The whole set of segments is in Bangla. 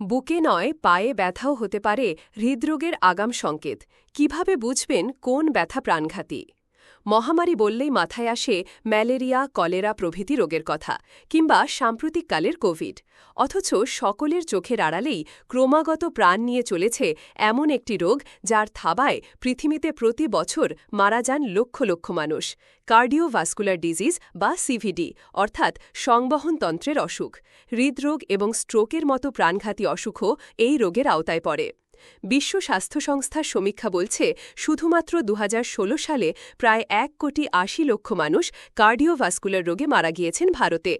বুকে নয় পায়ে ব্যথাও হতে পারে হৃদরোগের আগাম সংকেত। কীভাবে বুঝবেন কোন ব্যথা প্রাণঘাতী? মহামারী বললেই মাথায় আসে ম্যালেরিয়া, কলেরা প্রভৃতি রোগের কথা, কিংবা সাম্প্রতিককালের কোভিড। অথচ সকলের চোখের আড়ালেই ক্রমাগত প্রাণ নিয়ে চলেছে এমন একটি রোগ যার থাবায় পৃথিবীতে প্রতি বছর মারা যান লক্ষ লক্ষ মানুষ। কার্ডিওভাস্কুলার ডিজিজ বা সিভিডি, অর্থাৎ সংবহনতন্ত্রের অসুখ। হৃদরোগ এবং স্ট্রোকের মতো প্রাণঘাতী অসুখও এই রোগের আওতায় পড়ে। বিশ্ব স্বাস্থ্য সংস্থার সমীক্ষা বলছে, শুধুমাত্র দু হাজার ষোলো সালে প্রায় এক কোটি আশি লক্ষ মানুষ কার্ডিওভাস্কুলার রোগে মারা গিয়েছেন ভারতে।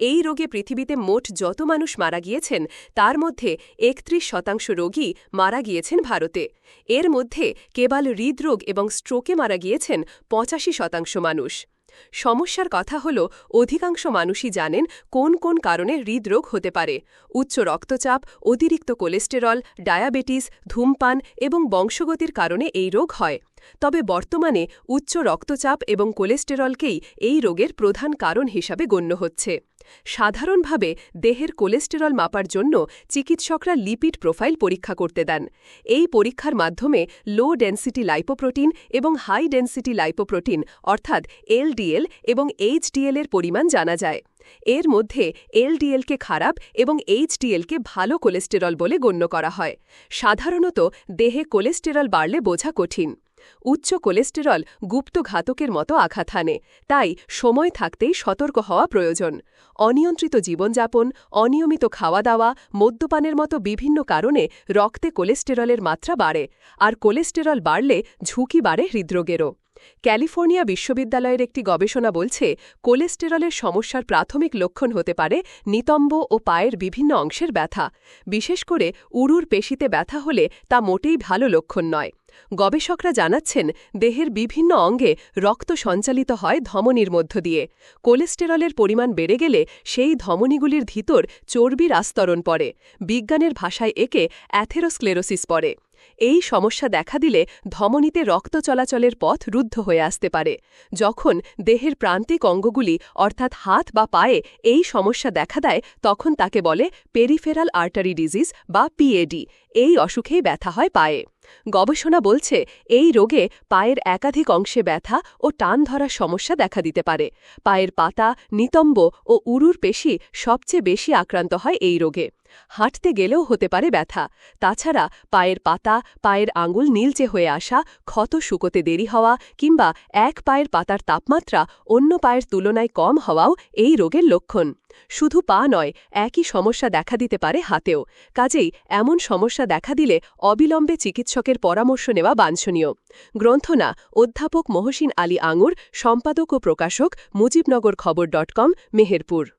এই রোগে পৃথিবীতে মোট যত মানুষ মারা গিয়েছেন, তার মধ্যে একত্রিশ শতাংশ রোগী মারা গিয়েছেন ভারতে। এর মধ্যে কেবল হৃদরোগ এবং স্ট্রোকে মারা গিয়েছেন পঁচাশি শতাংশ মানুষ। সমস্যার কথা হল, অধিকাংশ মানুষই জানেন কোন কোন কারণে হৃদরোগ হতে পারে। উচ্চ রক্তচাপ, অতিরিক্ত কোলেস্টেরল, ডায়াবেটিস, ধূমপান এবং বংশগতির কারণে এই রোগ হয়। তবে বর্তমানে উচ্চ রক্তচাপ এবং কোলেস্টেরলকেই এই রোগের প্রধান কারণ হিসাবে গণ্য হচ্ছে। সাধারণভাবে দেহের কোলেস্টেরল মাপার জন্য চিকিৎসকরা লিপিড প্রোফাইল পরীক্ষা করতে দেন। এই পরীক্ষার মাধ্যমে লো ডেন্সিটি লাইপোপ্রোটিন এবং হাই ডেন্সিটি লাইপোপ্রোটিন অর্থাৎ এলডিএল এবং এইচডিএল এর পরিমাণ জানা যায়। এর মধ্যে এলডিএলকে খারাপ এবং এইচডিএলকে ভালো কোলেস্টেরল বলে গণ্য করা হয়। সাধারণত দেহে কোলেস্টেরল বাড়লে বোঝা কঠিন। উচ্চ কোলেস্টেরল গুপ্ত ঘাতকের মতো আঘাত হানে, তাই সময় থাকতেই সতর্ক হওয়া প্রয়োজন। অনিয়ন্ত্রিত জীবনযাপন, অনিয়মিত খাওয়া দাওয়া মদ্যপানের মতো বিভিন্ন কারণে রক্তে কোলেস্টেরলের মাত্রা বাড়ে, আর কোলেস্টেরল বাড়লে ঝুঁকি বাড়ে হৃদরোগেরও। ক্যালিফোর্নিয়া বিশ্ববিদ্যালয়ের একটি গবেষণা বলছে, কোলেস্টেরলের সমস্যার প্রাথমিক লক্ষণ হতে পারে নিতম্ব ও পায়ের বিভিন্ন অংশের ব্যথা। বিশেষ করে উরুর পেশিতে ব্যথা হলে তা মোটেই ভালো লক্ষণ নয়। গবেষকরা জানাচ্ছেন, দেহের বিভিন্ন অঙ্গে রক্ত সঞ্চালিত হয় ধমনির মধ্য দিয়ে। কোলেস্টেরলের পরিমাণ বেড়ে গেলে সেই ধমনিগুলির ভিতর চর্বির আস্তরণ পড়ে। বিজ্ঞানের ভাষায় একে অ্যাথেরোস্ক্লেরোসিস পড়ে। এই সমস্যা দেখা দিলে ধমনীতে রক্ত চলাচলের পথ রুদ্ধ হয়ে আসতে পারে। যখন দেহের প্রান্তিক অঙ্গগুলি, অর্থাৎ হাত বা পায়ে, এই সমস্যা দেখা দেয়, তখন তাকে বলে পেরিফেরাল আর্টারি ডিজিজ বা পিএডি। এই অসুখেই ব্যথা হয় পায়ে। গবেষণা বলছে, এই রোগে পায়ের একাধিক অংশে ব্যথা ও টান ধরার সমস্যা দেখা দিতে পারে। পায়ের পাতা, নিতম্ব ও উরুর পেশি সবচেয়ে বেশি আক্রান্ত হয় এই রোগে। হাঁটতে গেলেও হতে পারে ব্যথা। তাছাড়া পায়ের পাতা, পায়ের আঙুল নীলচে হয়ে আসা, ক্ষত শুকোতে দেরি হওয়া কিংবা এক পায়ের পাতার তাপমাত্রা অন্য পায়ের তুলনায় কম হওয়াও এই রোগের লক্ষণ। শুধু পা নয়, একই সমস্যা দেখা দিতে পারে হাতেও। কাজেই এমন সমস্যা দেখা দিলে অবিলম্বে চিকিৎসকের পরামর্শ নেওয়া বাঞ্ছনীয়। গ্রন্থনা, অধ্যাপক মহসিন আলী আঙুর, সম্পাদক ও প্রকাশক মুজিবনগর খবর ডট কম, মেহেরপুর।